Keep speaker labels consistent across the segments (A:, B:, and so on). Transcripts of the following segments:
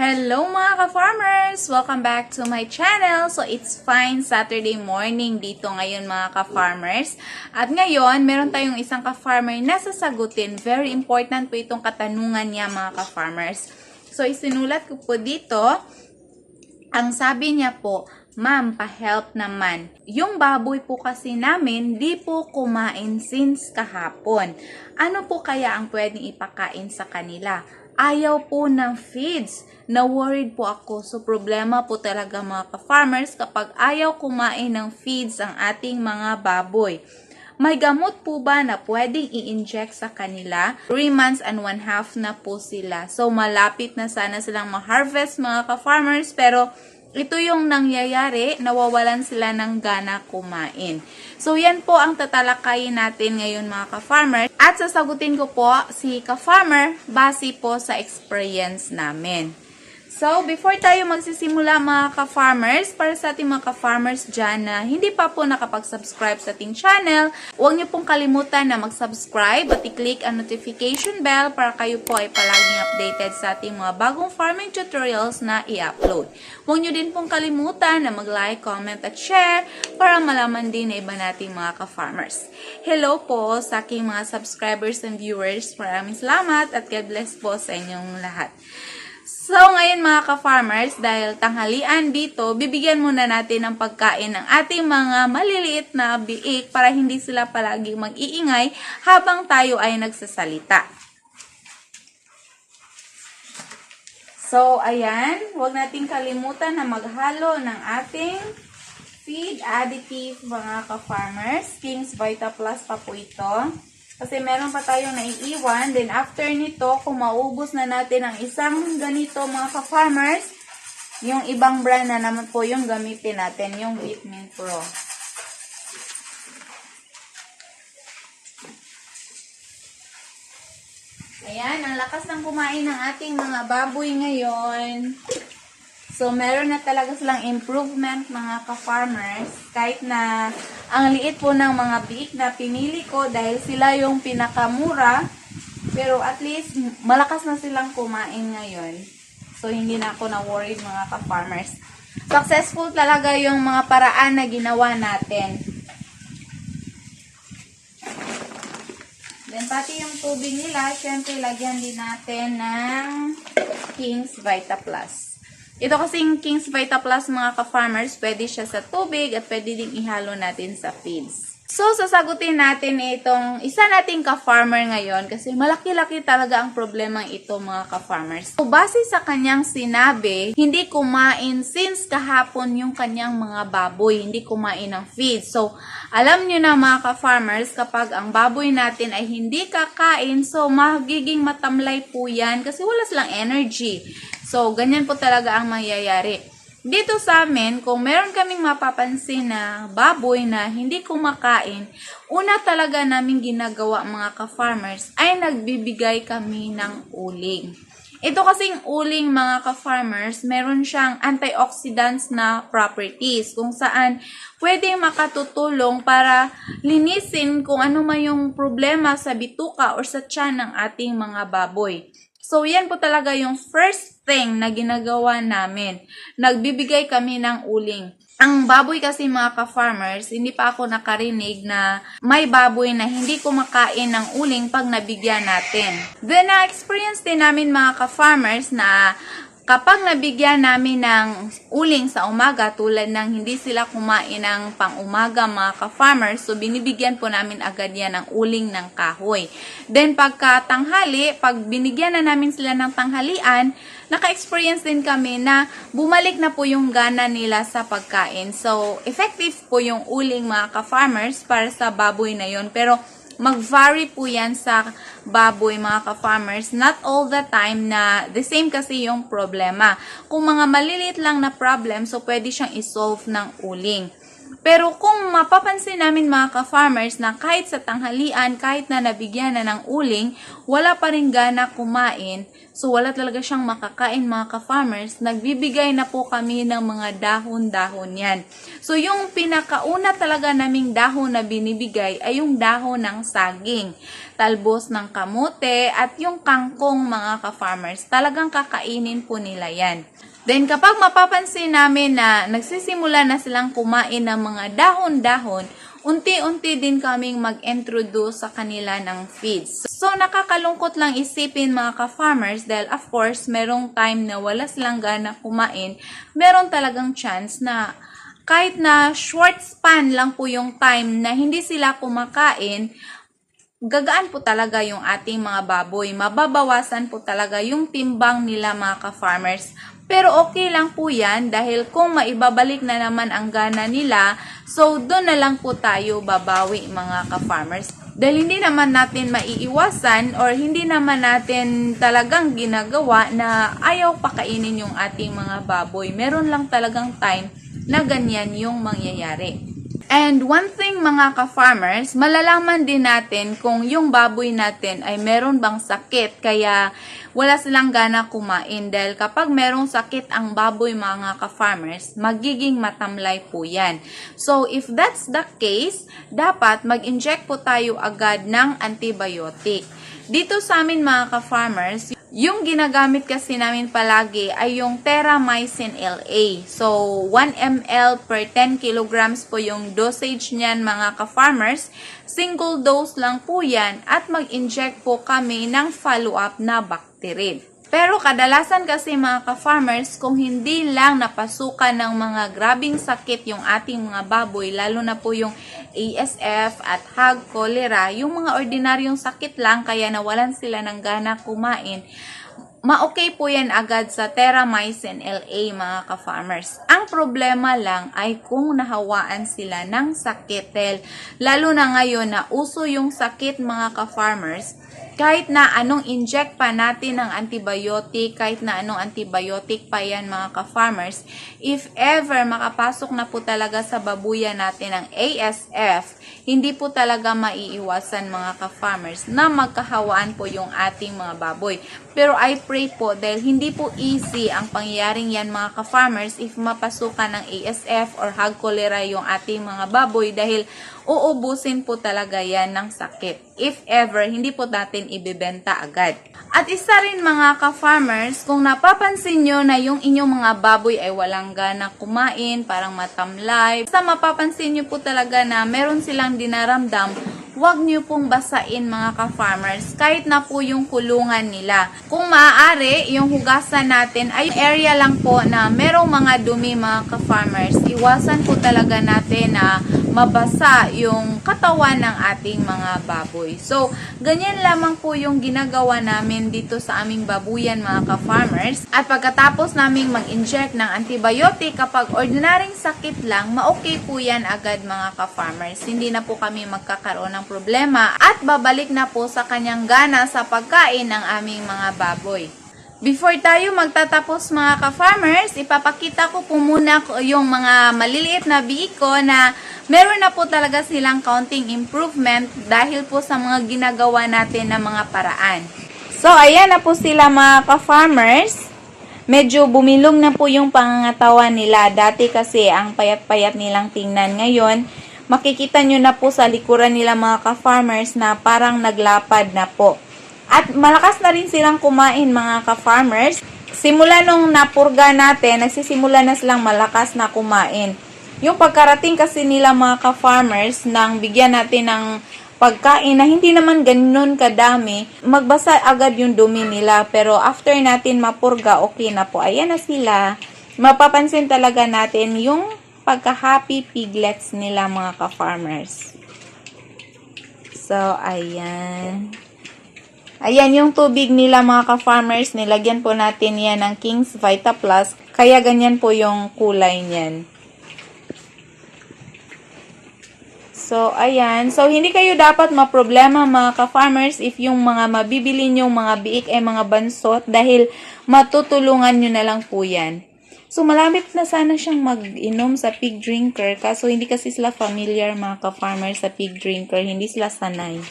A: Hello mga ka-farmers! Welcome back to my channel. So it's fine Saturday morning dito ngayon mga ka-farmers. At ngayon, meron tayong isang ka-farmer na sasagutin. Very important po itong katanungan niya mga ka-farmers. So isinulat ko po dito, ang sabi niya po, Ma'am, pa-help naman. Yung baboy po kasi namin, di po kumain since kahapon. Ano po kaya ang pwedeng ipakain sa kanila? Ayaw po ng feeds. Na-worried po ako. So, problema po talaga mga ka-farmers kapag ayaw kumain ng feeds ang ating mga baboy. May gamot po ba na pwedeng i-inject sa kanila? 3 months and 1 half na po sila. So, malapit na sana silang ma-harvest mga ka-farmers. Pero, ito yung nangyayari, nawawalan sila ng gana kumain. So, yan po ang tatalakayin natin ngayon mga ka-farmer. At sasagutin ko po si ka-farmer base po sa experience namin. So, before tayo magsisimula mga ka-farmers, para sa ating mga ka-farmers dyan na hindi pa po nakapag-subscribe sa ating channel, huwag niyo pong kalimutan na mag-subscribe at i-click ang notification bell para kayo po ay palaging updated sa ating mga bagong farming tutorials na i-upload. Huwag niyo din pong kalimutan na mag-like, comment at share para malaman din na iba nating mga ka-farmers. Hello po sa aking mga subscribers and viewers. Maraming salamat at God bless po sa inyong lahat. So, ngayon mga ka-farmers, dahil tanghalian dito, bibigyan muna natin ng pagkain ng ating mga maliliit na biik para hindi sila palagi mag-iingay habang tayo ay nagsasalita. So, ayan, huwag nating kalimutan na maghalo ng ating feed additive mga ka-farmers. King's Vita Plus pa po ito. Kasi meron pa tayong naiiwan. Then after nito, kung maubos na natin ang isang ganito mga ka-farmers, yung ibang brand na naman po yung gamitin natin, yung Vitamin Pro. Ayan, ang lakas ng kumain ng ating mga baboy ngayon. So, meron na talaga silang improvement mga ka-farmers. Kahit na ang liit po ng mga biik na pinili ko dahil sila yung pinakamura. Pero at least, malakas na silang kumain ngayon. So, hindi na ako na-worried mga ka-farmers. Successful talaga yung mga paraan na ginawa natin. Then, pati yung tubig nila, syempre, lagyan din natin ng King's Vita Plus. Ito kasing King's Vita Plus mga ka-farmers, pwede siya sa tubig at pwede ding ihalo natin sa feeds. So, sasagutin natin itong isa nating ka-farmer ngayon kasi malaki-laki talaga ang problema ito mga ka-farmers. So, base sa kanyang sinabi, hindi kumain since kahapon yung kanyang mga baboy, hindi kumain ng feed. So, alam nyo na mga ka-farmers, kapag ang baboy natin ay hindi kakain, so magiging matamlay po yan kasi wala silang energy. So, ganyan po talaga ang mangyayari. Dito sa amin, kung meron kaming mapapansin na baboy na hindi kumakain, una talaga namin ginagawa mga ka-farmers ay nagbibigay kami ng uling. Ito kasing uling mga ka-farmers, meron siyang antioxidants na properties kung saan pwedeng makatutulong para linisin kung ano man yung problema sa bituka or sa tiyan ng ating mga baboy. So, yan po talaga yung first thing na ginagawa namin. Nagbibigay kami ng uling. Ang baboy kasi mga ka-farmers, hindi pa ako nakarinig na may baboy na hindi kumakain ng uling pag nabigyan natin. Then, na-experience din namin mga ka-farmers na kapag nabigyan namin ng uling sa umaga, tulad ng hindi sila kumain ng pang-umaga mga ka-farmers, so binibigyan po namin agad yan ng uling ng kahoy. Then pagka tanghali, pag binigyan na namin sila ng tanghalian, naka-experience din kami na bumalik na po yung gana nila sa pagkain. So, effective po yung uling mga ka-farmers para sa baboy na yon Pero, mag-vary po yan sa baboy mga ka-farmers. Not all the time na the same kasi yung problema. Kung mga maliliit lang na problem, so pwede siyang isolve ng uling. Pero kung mapapansin namin mga ka-farmers na kahit sa tanghalian, kahit na nabigyan na ng uling, wala pa rin gana kumain. So wala talaga siyang makakain mga ka-farmers. Nagbibigay na po kami ng mga dahon-dahon yan. So yung pinakauna talaga naming dahon na binibigay ay yung dahon ng saging, talbos ng kamote at yung kangkong mga ka-farmers. Talagang kakainin po nila yan. Then kapag mapapansin namin na nagsisimula na silang kumain ng mga dahon-dahon, unti-unti din kaming mag-introduce sa kanila ng feeds. So nakakalungkot lang isipin mga ka-farmers dahil of course merong time na wala silang gana kumain, meron talagang chance na kahit na short span lang po yung time na hindi sila kumakain, gagaan po talaga yung ating mga baboy. Mababawasan po talaga yung timbang nila mga ka-farmers. Pero okay lang po yan dahil kung maibabalik na naman ang gana nila, so doon na lang po tayo babawi mga ka-farmers. Dahil hindi naman natin maiiwasan or hindi naman natin talagang ginagawa na ayaw pakainin yung ating mga baboy. Meron lang talagang time na ganyan yung mangyayari. And one thing mga ka-farmers, malalaman din natin kung yung baboy natin ay meron bang sakit kaya wala silang gana kumain dahil kapag merong sakit ang baboy mga ka-farmers, magiging matamlay po yan. So if that's the case, dapat mag-inject po tayo agad ng antibiotic. Dito sa amin mga ka-farmers, yung ginagamit kasi namin palagi ay yung Terramycin LA. So, 1 ml per 10 kilograms po yung dosage niyan mga ka-farmers. Single dose lang po yan at mag-inject po kami ng follow-up na Bacterid. Pero kadalasan kasi mga ka-farmers, kung hindi lang napasukan ng mga grabing sakit yung ating mga baboy, lalo na po yung ASF at hog cholera, yung mga ordinaryong sakit lang kaya nawalan sila ng gana kumain, ma-okay po yan agad sa Terramycin LA mga ka-farmers. Ang problema lang ay kung nahawaan sila ng sakit. Dahil lalo na ngayon na uso yung sakit mga ka-farmers, kahit na anong inject pa natin ng antibiotic, kahit na anong antibiotic pa yan mga ka-farmers, if ever makapasok na po talaga sa babuyan natin ang ASF, hindi po talaga maiiwasan mga ka-farmers na magkahawaan po yung ating mga baboy. Pero I pray po dahil hindi po easy ang pangyayaring yan mga ka-farmers if mapasukan ng ASF or hog cholera yung ating mga baboy dahil uubusin po talaga yan ng sakit. If ever, hindi po natin ibebenta agad. At isa rin mga ka-farmers, kung napapansin nyo na yung inyong mga baboy ay walang gana kumain, parang matamlay, basta mapapansin nyo po talaga na meron silang dinaramdam, huwag nyo pong basain mga ka-farmers, kahit na po yung kulungan nila. Kung maaari, yung hugasan natin ay area lang po na merong mga dumi mga ka-farmers. Iwasan po talaga natin na mabasa yung katawan ng ating mga baboy. So, ganyan lamang po yung ginagawa namin dito sa aming babuyan mga ka-farmers. At pagkatapos naming mag-inject ng antibiotic, kapag ordinaryong sakit lang, ma-okay po yan agad mga ka-farmers. Hindi na po kami magkakaroon ng problema at babalik na po sa kanyang gana sa pagkain ng aming mga baboy. Before tayo magtatapos mga ka-farmers, ipapakita ko po muna yung mga maliliit na biiko na meron na po talaga silang counting improvement dahil po sa mga ginagawa natin na mga paraan. So, ayan na po sila mga ka-farmers. Medyo bumilong na po yung pangangatawan nila. Dati kasi ang payat-payat nilang tingnan. Ngayon, makikita nyo na po sa likuran nila mga ka-farmers na parang naglapad na po. At malakas na rin silang kumain mga ka-farmers. Simula nung napurga natin, nagsisimula na silang malakas na kumain. Yung pagkarating kasi nila mga ka-farmers nang bigyan natin ng pagkain na hindi naman ganun kadami, magbasa agad yung dumi nila. Pero after natin mapurga, okay na po. Ayan na sila. Mapapansin talaga natin yung pagka-happy piglets nila mga ka-farmers. So, ayan. Ayan yung tubig nila mga ka-farmers. Nilagyan po natin yan ng King's Vita Plus. Kaya ganyan po yung kulay niyan. So, ayan. So, hindi kayo dapat maproblema mga ka-farmers if yung mga mabibili nyo mga biik ay mga bansot dahil matutulungan nyo na lang po yan. So, malapit na sana siyang mag-inom sa pig drinker. Kaso, hindi kasi sila familiar mga ka-farmer sa pig drinker. Hindi sila sanay.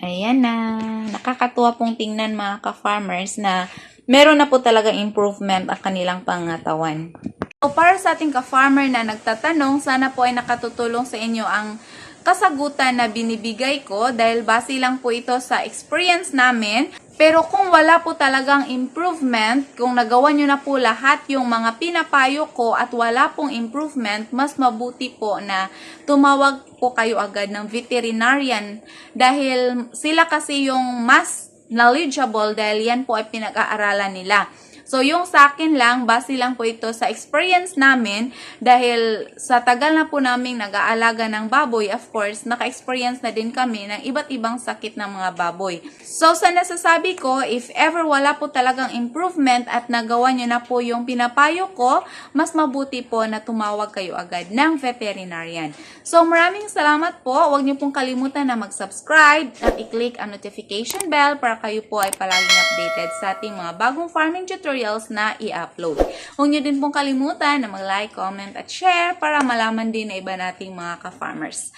A: Ayan na. Nakakatuwa pong tingnan mga ka-farmers na meron na po talaga improvement ang kanilang pangatawan. So, para sa ating ka-farmer na nagtatanong, sana po ay nakatutulong sa inyo ang kasagutan na binibigay ko dahil base lang po ito sa experience namin. Pero kung wala po talagang improvement, kung nagawa nyo na po lahat yung mga pinapayo ko at wala pong improvement, mas mabuti po na tumawag po kayo agad ng veterinarian dahil sila kasi yung mas knowledgeable dahil yan po ay pinag-aaralan nila. So, yung sa akin lang, base lang po ito sa experience namin dahil sa tagal na po naming nag-aalaga ng baboy, of course, naka-experience na din kami ng iba't ibang sakit ng mga baboy. So, sa nasasabi ko, if ever wala po talagang improvement at nagawa nyo na po yung pinapayo ko, mas mabuti po na tumawag kayo agad ng veterinarian. So, maraming salamat po. Huwag nyo pong kalimutan na mag-subscribe at i-click ang notification bell para kayo po ay palaging updated sa ating mga bagong farming tutorials na i-upload. Huwag nyo din pong kalimutan na mag-like, comment, at share para malaman din na iba nating mga ka-farmers.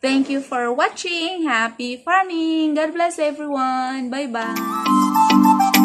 A: Thank you for watching. Happy farming. God bless everyone. Bye-bye.